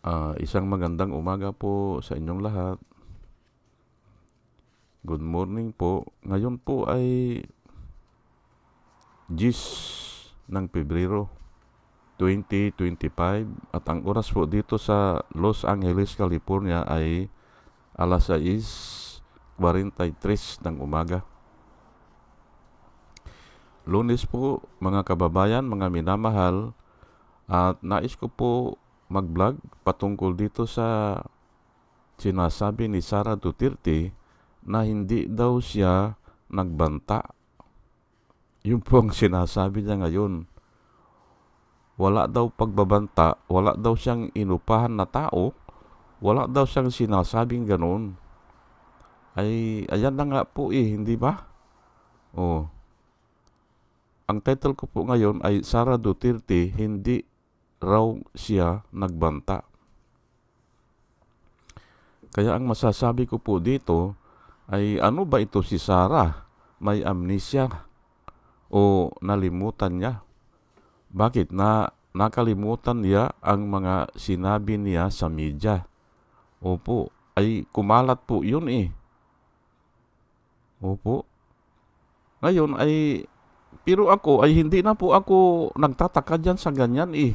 Ah, isang magandang umaga po sa inyong lahat. Good morning po. Ngayon po ay 10 ng Pebrero 2025 at ang oras po dito sa Los Angeles, California ay alas 6.43 ng umaga. Lunes po mga kababayan, mga minamahal at nais ko po mag-vlog patungkol dito sa sinasabi ni Sara Duterte na hindi daw siya nagbanta. Yun po ang sinasabi niya ngayon. Wala daw pagbabanta, wala daw siyang inupahan na tao, wala daw siyang sinasabing ganun. Ay, ayan na nga po eh, hindi ba? Oh. Ang title ko po ngayon ay Sara Duterte, hindi raw siya nagbanta. Kaya ang masasabi ko po dito ay ano ba ito si Sara? May amnesia o nalimutan niya? Bakit na nakalimutan niya ang mga sinabi niya sa media? Opo, ay kumalat po yun eh. Opo. Ngayon ay, pero ako ay hindi na po ako nagtataka dyan sa ganyan eh.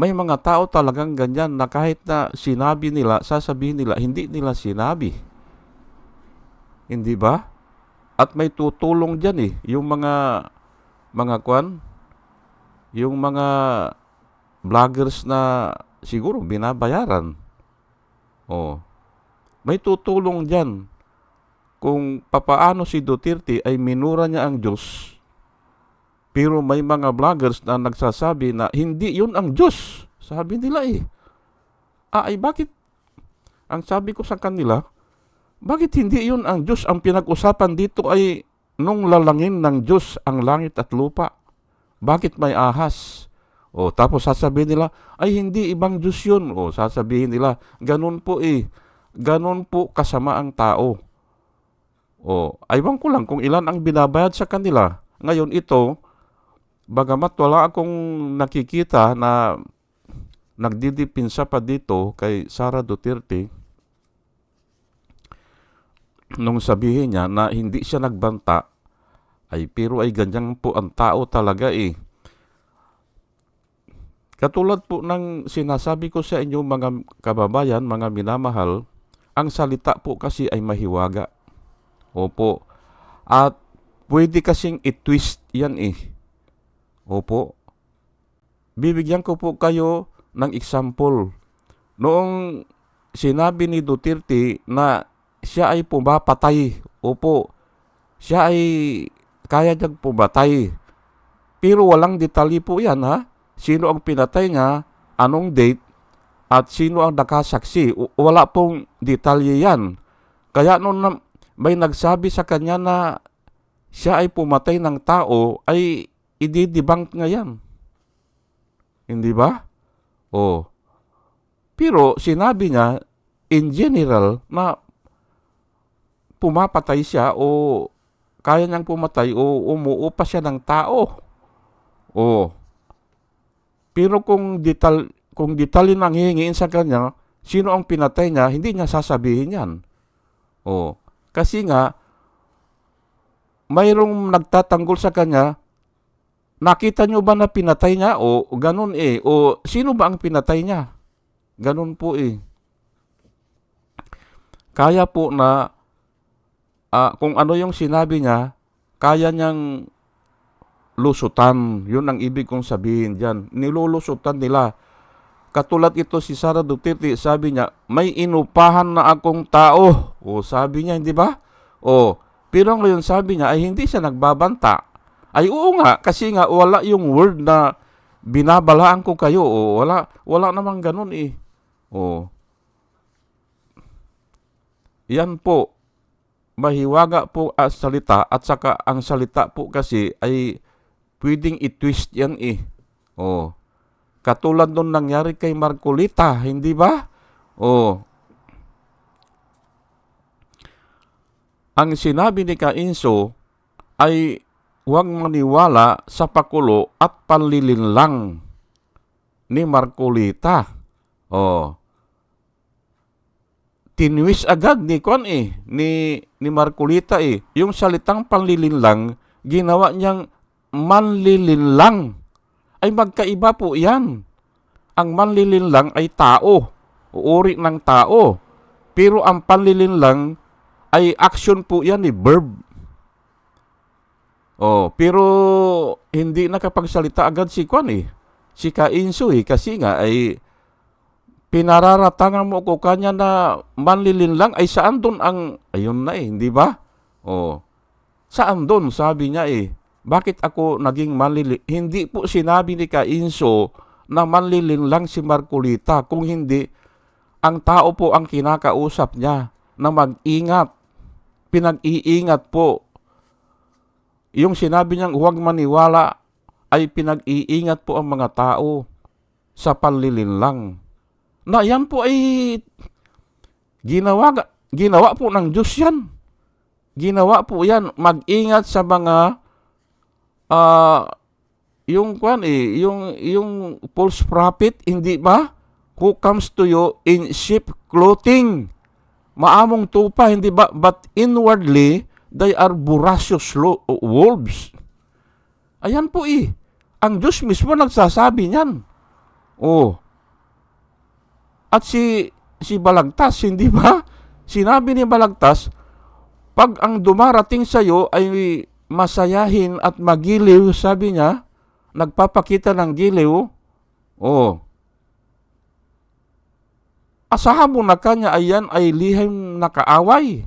May mga tao talagang ganyan na kahit na sinabi nila, sasabihin nila, hindi nila sinabi. Hindi ba? At may tutulong dyan eh. Yung mga, mga kwan, yung mga vloggers na siguro binabayaran. Oh. May tutulong dyan kung papaano si Duterte ay minura niya ang Diyos pero may mga vloggers na nagsasabi na hindi yun ang Diyos. Sabi nila eh. Ah, ay bakit? Ang sabi ko sa kanila, bakit hindi yun ang Diyos? Ang pinag-usapan dito ay nung lalangin ng Diyos ang langit at lupa. Bakit may ahas? O tapos sasabihin nila, ay hindi ibang Diyos yun. O sasabihin nila, ganun po eh. Ganun po kasama ang tao. O, aywan ko lang kung ilan ang binabayad sa kanila. Ngayon ito, bagamat wala akong nakikita na nagdidipinsa pa dito kay Sara Duterte nung sabihin niya na hindi siya nagbanta ay pero ay ganyan po ang tao talaga eh. Katulad po ng sinasabi ko sa inyo mga kababayan, mga minamahal, ang salita po kasi ay mahiwaga. Opo. At pwede kasing i-twist yan eh. Opo. Bibigyan ko po kayo ng example. Noong sinabi ni Duterte na siya ay pumapatay, opo, siya ay kaya niyang pumatay. Pero walang detalye po yan ha. Sino ang pinatay niya, anong date, at sino ang nakasaksi. Wala pong detalye yan. Kaya noon may nagsabi sa kanya na siya ay pumatay ng tao, ay i-debunk nga yan. Hindi ba? Oh. Pero sinabi niya in general na pumapatay siya o kaya niyang pumatay o umuupa siya ng tao. Oh. Pero kung detal kung detalye nang hihingiin sa kanya, sino ang pinatay niya, hindi niya sasabihin yan. Oh. Kasi nga, mayroong nagtatanggol sa kanya Nakita nyo ba na pinatay niya? O ganun eh. O sino ba ang pinatay niya? Ganun po eh. Kaya po na uh, kung ano yung sinabi niya, kaya niyang lusutan. Yun ang ibig kong sabihin dyan. Nilulusutan nila. Katulad ito si Sara Duterte, sabi niya, may inupahan na akong tao. O sabi niya, hindi ba? O, pero ngayon sabi niya ay hindi siya nagbabanta ay oo nga, kasi nga wala yung word na binabalaan ko kayo. O, wala, wala namang ganun eh. O. Yan po, mahiwaga po ang salita at saka ang salita po kasi ay pwedeng i-twist yan eh. O. Katulad nung nangyari kay Marcolita, hindi ba? O. Ang sinabi ni Kainso ay huwag maniwala sa pakulo at panlilinlang. ni Marcolita. Oh. Tinwis agad ni Kwan eh, ni, ni Marcolita eh. Yung salitang panlilinlang, ginawa niyang manlilinlang. Ay magkaiba po yan. Ang manlilinlang ay tao, uri ng tao. Pero ang panlilinlang ay action po yan eh, verb. Oh, pero hindi nakapagsalita agad si Kwan eh. Si Kainso eh, kasi nga ay pinararatangan mo ko kanya na manlilin lang ay saan doon ang ayun na eh, hindi ba? Oh. Saan doon sabi niya eh. Bakit ako naging manlilin? Hindi po sinabi ni Kainso na manlilin lang si Marcolita kung hindi ang tao po ang kinakausap niya na mag-ingat. Pinag-iingat po yung sinabi niyang huwag maniwala ay pinag-iingat po ang mga tao sa panlilinlang. Na yan po ay ginawa, ginawa po ng Diyos yan. Ginawa po yan. Mag-ingat sa mga uh, yung kwan eh, yung, yung false prophet, hindi ba? Who comes to you in sheep clothing. Maamong tupa, hindi ba? But inwardly, They are voracious wolves. Ayan po eh. Ang Diyos mismo nagsasabi niyan. Oh. At si si Balagtas, hindi ba? Sinabi ni Balagtas, pag ang dumarating sa iyo ay masayahin at magiliw, sabi niya, nagpapakita ng giliw, oh, asahan mo na kanya ayan ay lihim na kaaway.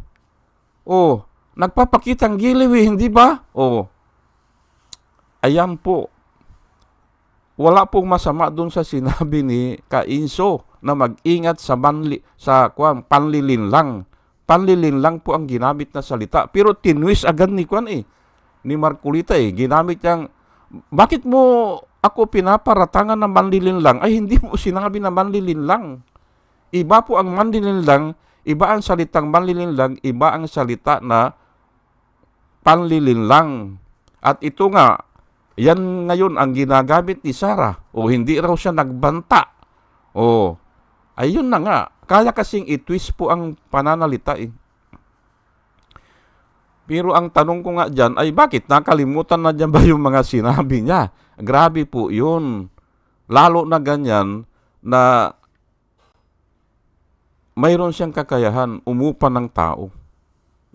Oh, Nagpapakitang giliw hindi ba? O, ayan po. Wala pong masama doon sa sinabi ni Kainso na mag-ingat sa, manli, sa kwan, panlilin lang. Panlilin lang po ang ginamit na salita. Pero tinwis agad ni Kwan eh. Ni Marculita eh. Ginamit niyang, bakit mo ako pinaparatangan na manlilin lang? Ay hindi mo sinabi na manlilin lang. Iba po ang manlilin lang, iba ang salitang manlilin lang, iba ang salita na panlilinlang. At ito nga, yan ngayon ang ginagamit ni Sarah. O hindi raw siya nagbanta. O, ayun na nga. Kaya kasing itwist po ang pananalita eh. Pero ang tanong ko nga dyan ay bakit nakalimutan na dyan ba yung mga sinabi niya? Grabe po yun. Lalo na ganyan na mayroon siyang kakayahan umupa ng tao.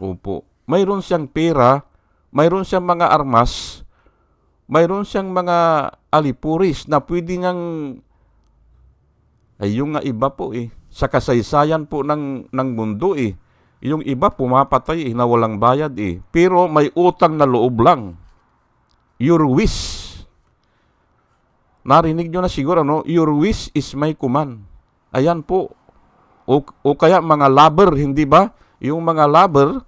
Opo mayroon siyang pera, mayroon siyang mga armas, mayroon siyang mga alipuris na pwede niyang ay yung nga iba po eh. Sa kasaysayan po ng, ng mundo eh. Yung iba pumapatay eh, na walang bayad eh. Pero may utang na loob lang. Your wish. Narinig nyo na siguro, no? Your wish is my command. Ayan po. O, o kaya mga lover, hindi ba? Yung mga lover,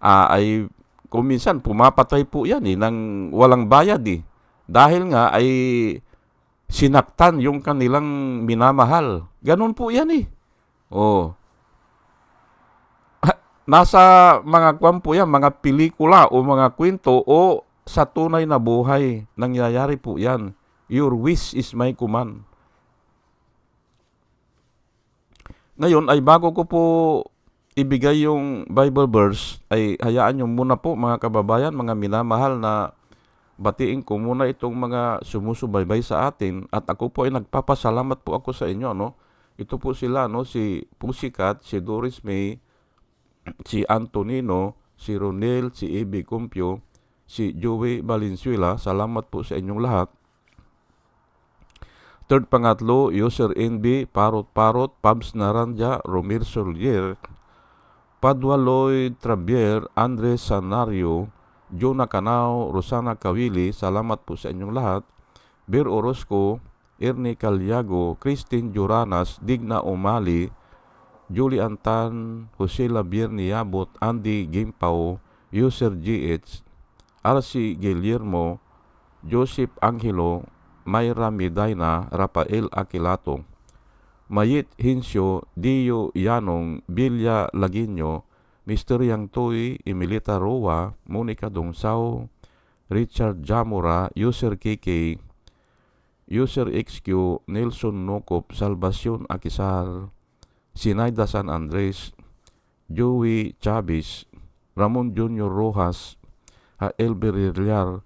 uh, ay kung minsan pumapatay po yan eh, ng walang bayad eh. Dahil nga ay sinaktan yung kanilang minamahal. Ganun po yan eh. Oh. Nasa mga kwan po yan, mga pelikula o mga kwento o sa tunay na buhay, nangyayari po yan. Your wish is my command. Ngayon ay bago ko po ibigay yung Bible verse ay hayaan nyo muna po mga kababayan, mga minamahal na batiin ko muna itong mga sumusubaybay sa atin at ako po ay nagpapasalamat po ako sa inyo no. Ito po sila no si Pusikat, si Doris May, si Antonino, si Ronel, si Ibi Cumpio, si Joey Valenzuela. Salamat po sa inyong lahat. Third pangatlo, User NB, Parot Parot, Pabs Naranja, Romir Solier, Padua Lloyd Trabier, Andres Sanario, Jonah Canao, Rosana Kawili, salamat po sa inyong lahat. Bir Orozco, Ernie Calyago, Christine Juranas, Digna Umali, Julie Antan, Jose Labier Niabot, Andy Gimpao, User GH, RC Guillermo, Joseph Angelo, Mayra Medina, Rafael Aquilato, Mayit Hinsyo, Dio Yanong, Bilya Laginyo, Mr. Yang Toy, Emilita Roa, Monica Dongsao, Richard Jamura, User KK, User XQ, Nelson Nocop, Salvacion Akisar, Sinaida San Andres, Joey Chavez, Ramon Junior Rojas, Hael Berillar,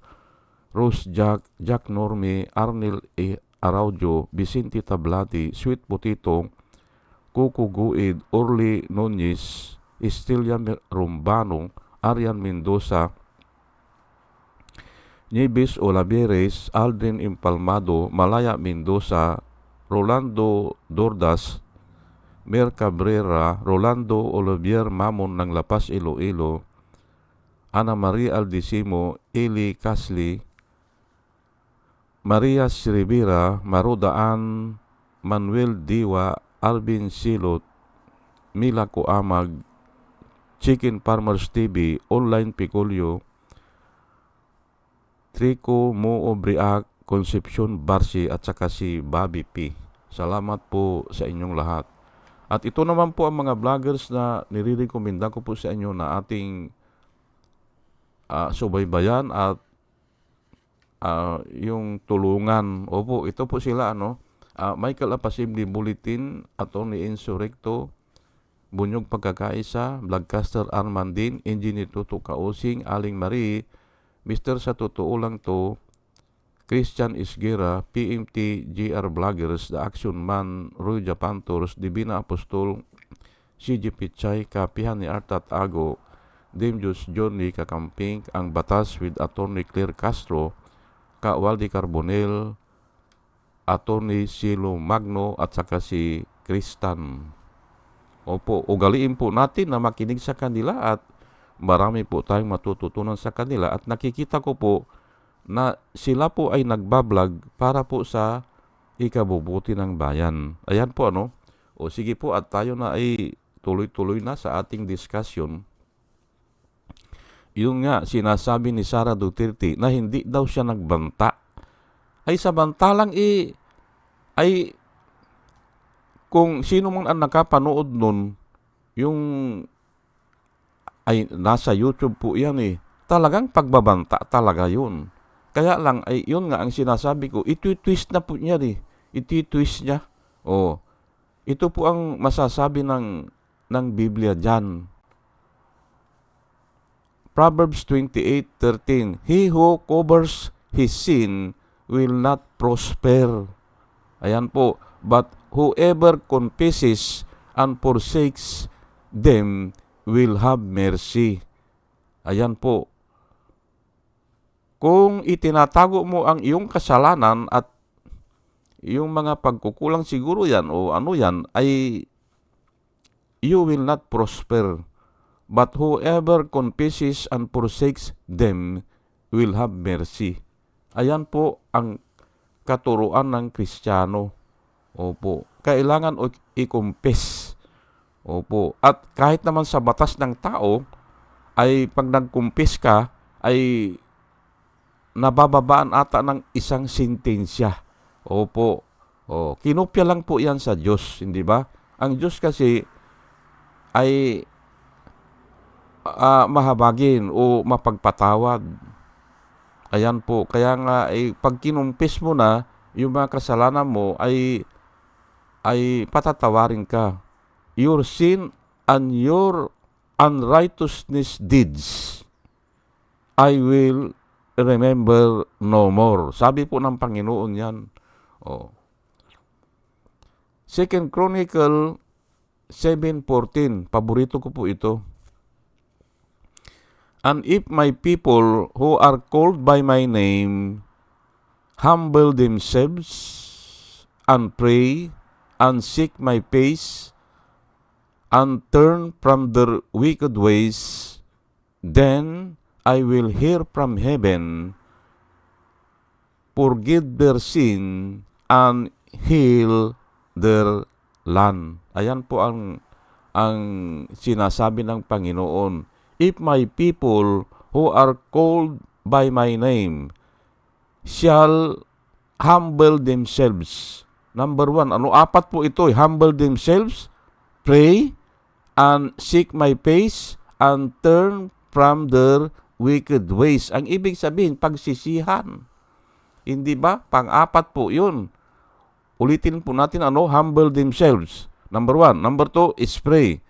Rose Jack, Jack Norme, Arnel E. Araujo, Vicente Tablati, Sweet Potito, Coco Guid, Orly Nunez, Estelia Rumbano, Arian Mendoza, Nieves Olaveres, Aldrin Impalmado, Malaya Mendoza, Rolando Dordas, Mer Cabrera, Rolando Olivier Mamon ng Lapas Iloilo, Ana Maria Aldisimo, Eli Casli, Maria Rivera, Marudaan, Manuel Diwa, Alvin Silot, Mila Kuamag, Chicken Farmers TV, Online Picolio, Trico Mo Obriac, Concepcion Barsi at saka si Bobby P. Salamat po sa inyong lahat. At ito naman po ang mga vloggers na nirirekomenda ko po sa inyo na ating uh, subaybayan at uh, yung tulungan. Opo, ito po sila ano. Uh, Michael Apasimli Bulletin, Attorney Insurrecto, Bunyog Pagkakaisa, Vlogcaster Armandin, Engineer Tuto Kausing, Aling Marie, Mr. Sa Totoo Lang To, Christian Isgera, PMT, GR Vloggers, The Action Man, Roy Japantors, Divina Apostol, CG Pichay, Kapihan ni Artat Ago, Diyos Johnny Kakamping, Ang Batas with Attorney Claire Castro, Ka Waldi Carbonel, Attorney Silo Magno at saka si Kristan. Opo, ugaliin po natin na makinig sa kanila at marami po tayong matututunan sa kanila at nakikita ko po na sila po ay nagbablog para po sa ikabubuti ng bayan. Ayan po ano. O sige po at tayo na ay tuloy-tuloy na sa ating discussion yung nga sinasabi ni Sara Duterte na hindi daw siya nagbanta. Ay samantalang i ay kung sino man ang nakapanood nun, yung ay nasa YouTube po yan eh. Talagang pagbabanta talaga yun. Kaya lang ay yun nga ang sinasabi ko, iti-twist na po niya eh. Iti-twist niya. Oh. Ito po ang masasabi ng ng Biblia diyan Proverbs 28:13 He who covers his sin will not prosper. Ayan po. But whoever confesses and forsakes them will have mercy. Ayan po. Kung itinatago mo ang iyong kasalanan at yung mga pagkukulang siguro yan o ano yan ay you will not prosper. But whoever confesses and forsakes them will have mercy. Ayan po ang katuruan ng Kristiyano. Opo. Kailangan i-confess. Opo. At kahit naman sa batas ng tao, ay pag nag-confess ka, ay nabababaan ata ng isang sentensya. Opo. O, kinopya lang po yan sa Diyos, hindi ba? Ang Diyos kasi ay uh, mahabagin o mapagpatawad. Ayan po. Kaya nga, eh, pag kinumpis mo na, yung mga kasalanan mo ay ay patatawarin ka. Your sin and your unrighteousness deeds I will remember no more. Sabi po ng Panginoon yan. Oh. Second Chronicle 7.14. Paborito ko po ito. And if my people who are called by my name humble themselves and pray and seek my face and turn from their wicked ways, then I will hear from heaven, forgive their sin, and heal their land. Ayan po ang ang sinasabi ng Panginoon if my people who are called by my name shall humble themselves. Number one, ano apat po ito? Eh? Humble themselves, pray, and seek my face, and turn from their wicked ways. Ang ibig sabihin, pagsisihan. Hindi ba? Pang-apat po yun. Ulitin po natin ano, humble themselves. Number one. Number two is pray.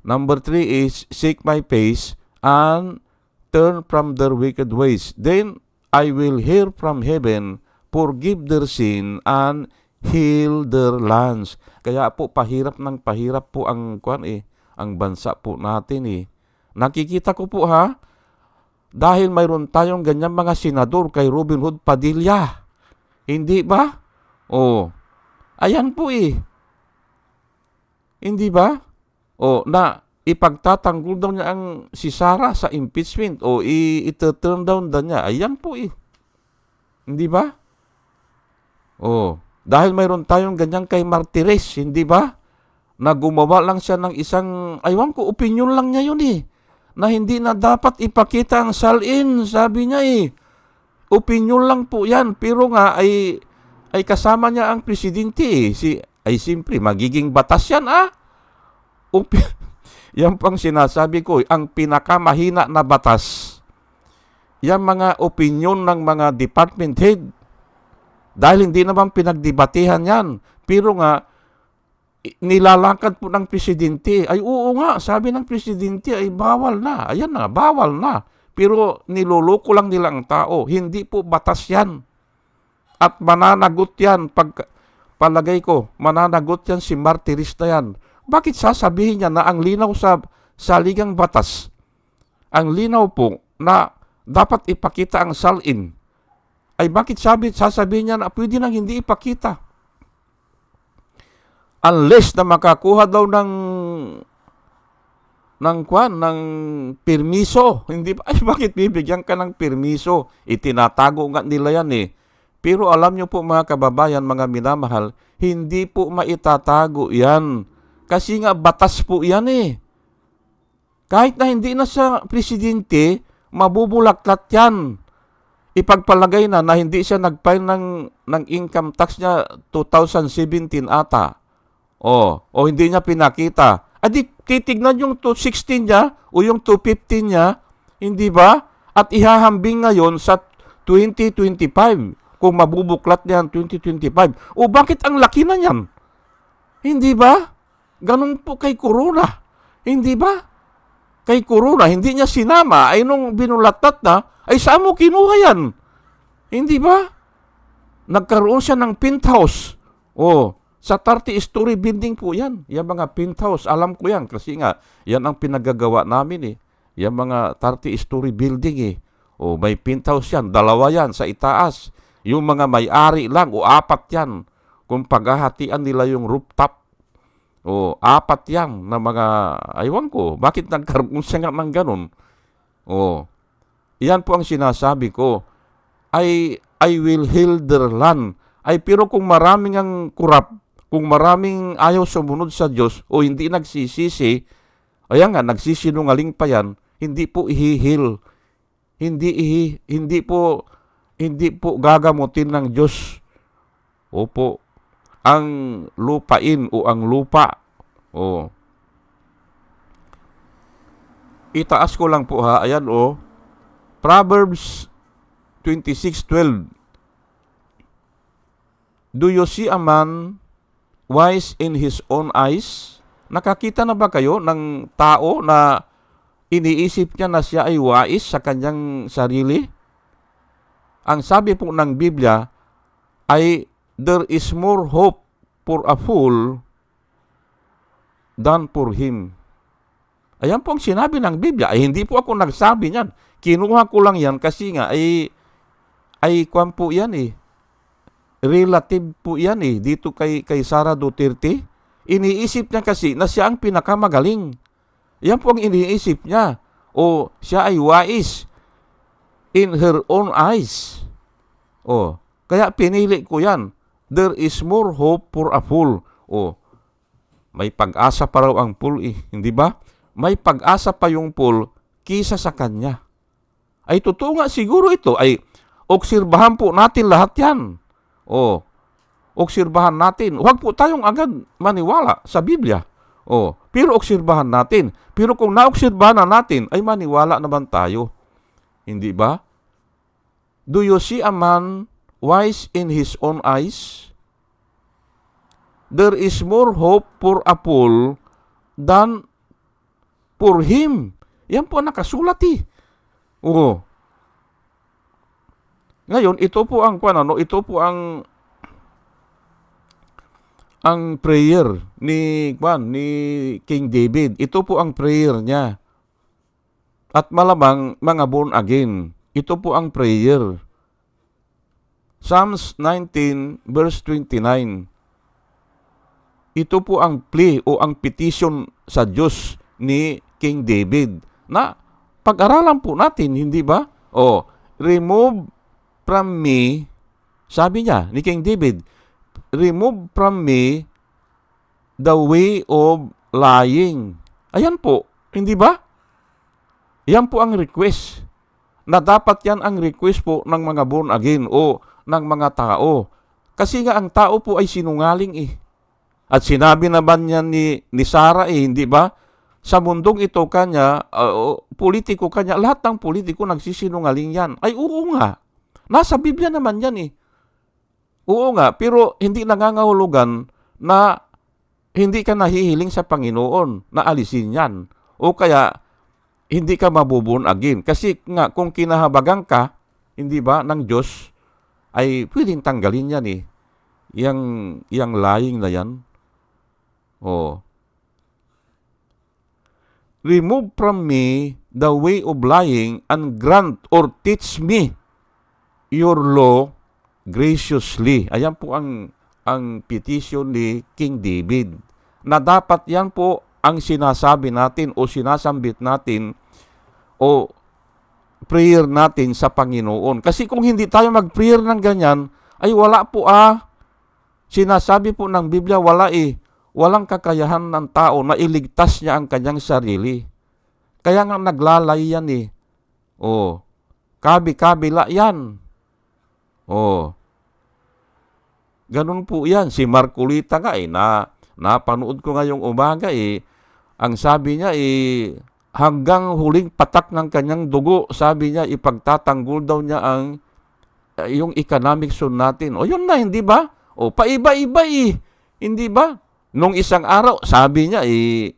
Number three is seek my face and turn from their wicked ways. Then I will hear from heaven, forgive their sin, and heal their lands. Kaya po, pahirap ng pahirap po ang, kwan eh, ang bansa po natin eh. Nakikita ko po ha, dahil mayroon tayong ganyan mga senador kay Robin Hood Padilla. Hindi ba? Oh, ayan po eh. Hindi ba? O na ipagtatanggol daw niya ang si Sara sa impeachment o i- ito-turn down daw niya. Ayan po eh. Hindi ba? O, dahil mayroon tayong ganyan kay Martires, hindi ba? Na gumawa lang siya ng isang, aywan ko, opinion lang niya yun eh. Na hindi na dapat ipakita ang salin, sabi niya eh. Opinion lang po yan, pero nga ay, ay kasama niya ang presidente eh. Si, ay simpre, magiging batas yan ah. Upi- yan pang sinasabi ko, ang pinakamahina na batas, yan mga opinion ng mga department head. Dahil hindi naman pinagdebatihan yan. Pero nga, nilalakad po ng presidente. Ay oo nga, sabi ng presidente ay bawal na. Ayan na, bawal na. Pero niloloko lang nila ang tao. Hindi po batas yan. At mananagot yan. Pag, palagay ko, mananagot yan si martirista yan. Bakit sasabihin niya na ang linaw sa saligang batas, ang linaw po na dapat ipakita ang salin, ay bakit sabi, sasabihin niya na pwede nang hindi ipakita? Unless na makakuha daw ng ng kwan, ng permiso. Hindi? Ay, bakit bibigyan ka ng permiso? Itinatago nga nila yan eh. Pero alam nyo po mga kababayan, mga minamahal, hindi po maitatago yan. Kasi nga batas po yan eh. Kahit na hindi na sa presidente, mabubulaklat yan. Ipagpalagay na na hindi siya nag-file ng, ng income tax niya 2017 ata. O, o hindi niya pinakita. Adi, titignan yung 216 niya o yung 215 niya, hindi ba? At ihahambing ngayon sa 2025 kung mabubuklat niya ang 2025. O bakit ang laki na niyan? Hindi ba? Ganun po kay Corona. Hindi ba? Kay Corona, hindi niya sinama. Ay nung binulatat na, ay saan mo kinuha yan? Hindi ba? Nagkaroon siya ng penthouse. Oh, sa 30-story building po yan. Yan mga penthouse, alam ko yan. Kasi nga, yan ang pinagagawa namin eh. Yan mga 30-story building eh. O may penthouse yan, dalawa yan sa itaas. Yung mga may-ari lang, o apat yan. Kung paghahatian nila yung rooftop, o apat yan na mga, aywan ko, bakit nagkaroon siya nga ng ganun? O, yan po ang sinasabi ko. I, I will heal their land. Ay, pero kung maraming ang kurap, kung maraming ayaw sumunod sa Diyos o hindi nagsisisi, ayan nga, nagsisinungaling pa yan, hindi po ihihil. Hindi, ihi, hindi po, hindi po gagamutin ng Diyos. Opo, ang lupain o ang lupa. O. Itaas ko lang po ha. Ayan o. Proverbs 26.12 Do you see a man wise in his own eyes? Nakakita na ba kayo ng tao na iniisip niya na siya ay wais sa kanyang sarili? Ang sabi po ng Biblia ay there is more hope for a fool than for him. Ayan po ang sinabi ng Biblia. Ay hindi po ako nagsabi niyan. Kinuha ko lang yan kasi nga ay ay kwan po yan eh. Relative po yan eh. Dito kay, kay Sara Duterte. Iniisip niya kasi na siya ang pinakamagaling. Yan po ang iniisip niya. O siya ay wise in her own eyes. O, kaya pinili ko yan. There is more hope for a fool. O, may pag-asa pa raw ang fool eh. Hindi ba? May pag-asa pa yung fool kisa sa kanya. Ay totoo nga siguro ito. Ay obserbahan po natin lahat yan. O, obserbahan natin. Huwag po tayong agad maniwala sa Biblia. O, pero obserbahan natin. Pero kung naobserbahan na natin, ay maniwala naman tayo. Hindi ba? Do you see a man wise in his own eyes? There is more hope for a fool than for him. Yan po nakasulat eh. Oo. Ngayon, ito po ang ano, ito po ang ang prayer ni kwan ni King David. Ito po ang prayer niya. At malamang mga born again. Ito po ang prayer. Psalms 19 verse 29. Ito po ang plea o ang petition sa Diyos ni King David na pag-aralan po natin, hindi ba? O, remove from me, sabi niya ni King David, remove from me the way of lying. Ayan po, hindi ba? Yan po ang request. Na dapat yan ang request po ng mga born again o ng mga tao. Kasi nga ang tao po ay sinungaling eh. At sinabi naman niya ni, ni Sarah eh, hindi ba? Sa mundong ito kanya, uh, politiko kanya, lahat ng politiko nagsisinungaling yan. Ay oo nga. Nasa Biblia naman yan eh. Oo nga, pero hindi nangangahulugan na hindi ka nahihiling sa Panginoon na alisin yan. O kaya, hindi ka mabubun again. Kasi nga, kung kinahabagan ka, hindi ba, ng Diyos, ay pwedeng tanggalin yan eh. Yang, yang lying na yan. Oh. Remove from me the way of lying and grant or teach me your law graciously. Ayan po ang ang petition ni King David na dapat yan po ang sinasabi natin o sinasambit natin o prayer natin sa Panginoon. Kasi kung hindi tayo mag-prayer ng ganyan, ay wala po ah. Sinasabi po ng Biblia, wala eh. Walang kakayahan ng tao na iligtas niya ang kanyang sarili. Kaya nga naglalay yan eh. Oh, kabi-kabila yan. Oh, Ganun po yan. Si Marcolita nga eh, na, napanood ko ngayong umaga eh, ang sabi niya eh, hanggang huling patak ng kanyang dugo, sabi niya, ipagtatanggol daw niya ang eh, yung economic zone natin. O yun na, hindi ba? O paiba-iba eh. Hindi ba? Nung isang araw, sabi niya eh,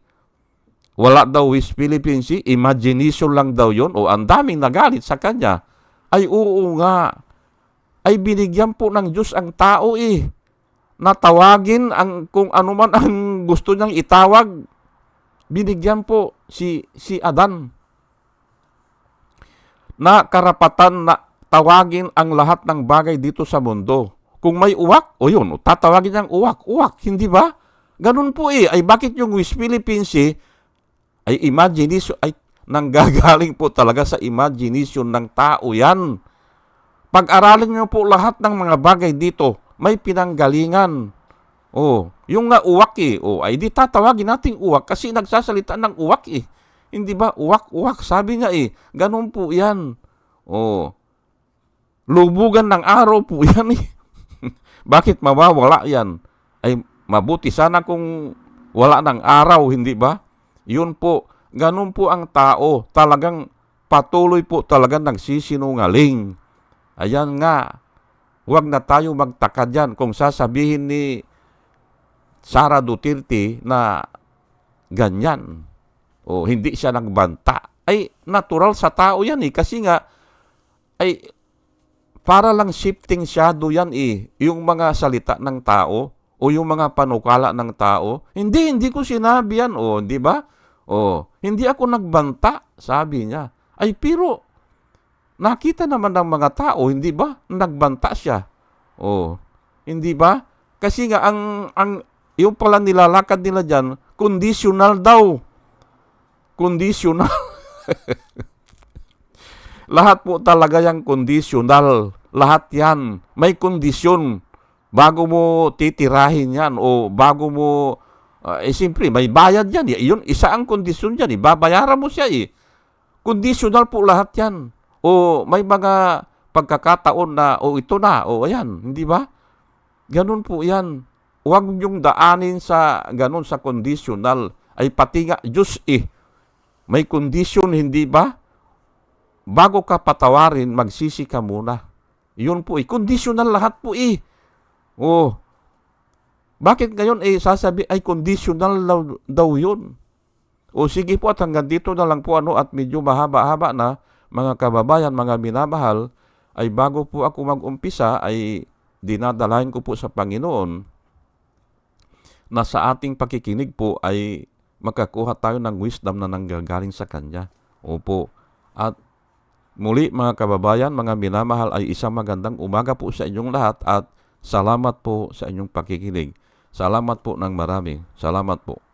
wala daw West Philippines Sea, imagination lang daw yon o ang daming nagalit sa kanya. Ay oo nga, ay binigyan po ng Diyos ang tao eh. Natawagin ang kung ano man ang gusto niyang itawag. Binigyan po si si Adan na karapatan na tawagin ang lahat ng bagay dito sa mundo. Kung may uwak, o yun, tatawagin niyang uwak, uwak, hindi ba? Ganun po eh. Ay bakit yung West Philippines eh, ay imagination, ay nanggagaling po talaga sa imagination ng tao yan. Pag-aralin niyo po lahat ng mga bagay dito, may pinanggalingan. Oh, yung nga uwak eh. Oh, ay di tatawagin nating uwak kasi nagsasalita ng uwak eh. Hindi ba? Uwak, uwak. Sabi niya eh. Ganun po yan. Oh. Lubugan ng araw po yan eh. Bakit mawawala yan? Ay mabuti sana kung wala ng araw, hindi ba? Yun po. Ganun po ang tao. Talagang patuloy po talagang nagsisinungaling. Ayan nga, huwag na tayo magtaka dyan kung sasabihin ni Sara Duterte na ganyan o hindi siya nagbanta. Ay, natural sa tao yan eh. Kasi nga, ay, para lang shifting shadow yan eh. Yung mga salita ng tao o yung mga panukala ng tao. Hindi, hindi ko sinabi yan. O, di ba? O, hindi ako nagbanta, sabi niya. Ay, pero, Nakita naman ng mga tao, hindi ba? Nagbanta siya. Oh, hindi ba? Kasi nga ang ang yung pala nilalakad nila diyan, conditional daw. Conditional. Lahat po talaga yung conditional. Lahat yan. May kondisyon. Bago mo titirahin yan o bago mo, uh, eh siyempre, may bayad yan. Yun, isa ang kondisyon yan. Eh. Babayaran mo siya eh. Conditional po lahat yan. O may mga pagkakataon na, o ito na, o ayan, hindi ba? Ganun po yan. Huwag yung daanin sa ganun sa conditional. Ay pati nga, Diyos eh, may condition, hindi ba? Bago ka patawarin, magsisi ka muna. Yun po eh. Conditional lahat po eh. Oh. Bakit ngayon eh sasabi ay conditional daw, daw yun? O sige po at hanggang dito na lang po ano at medyo mahaba-haba na mga kababayan, mga minamahal, ay bago po ako mag-umpisa ay dinadalahin ko po sa Panginoon na sa ating pakikinig po ay makakuha tayo ng wisdom na nanggagaling sa Kanya. Opo. At muli mga kababayan, mga minamahal ay isang magandang umaga po sa inyong lahat at salamat po sa inyong pakikinig. Salamat po ng marami. Salamat po.